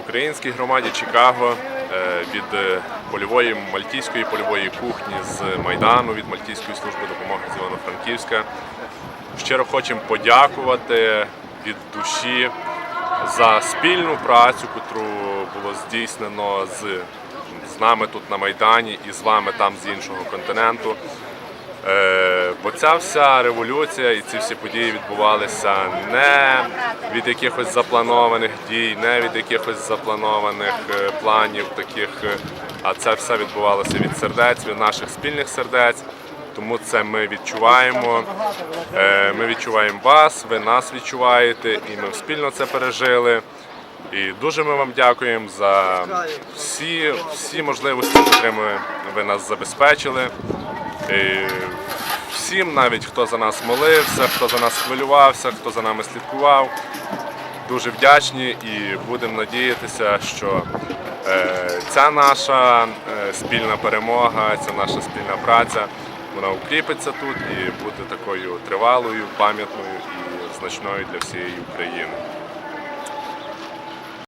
Українській громаді Чикаго е, від е, польової мальтійської польової кухні з Майдану, від Мальтійської служби допомоги з Івано-Франківська. Щиро хочемо подякувати від душі за спільну працю, яку було здійснено з, з нами тут на Майдані і з вами там з іншого континенту. Е, Бо ця вся революція і ці всі події відбувалися не від якихось запланованих дій, не від якихось запланованих е, планів таких, е, а це все відбувалося від сердець, від наших спільних сердець. Тому це ми відчуваємо. Ми відчуваємо вас, ви нас відчуваєте, і ми спільно це пережили. І дуже ми вам дякуємо за всі, всі можливості, котрими ви нас забезпечили. Всім, навіть хто за нас молився, хто за нас хвилювався, хто за нами слідкував. Дуже вдячні і будемо надіятися, що е, ця наша е, спільна перемога, ця наша спільна праця, вона укріпиться тут і буде такою тривалою, пам'ятною і значною для всієї України.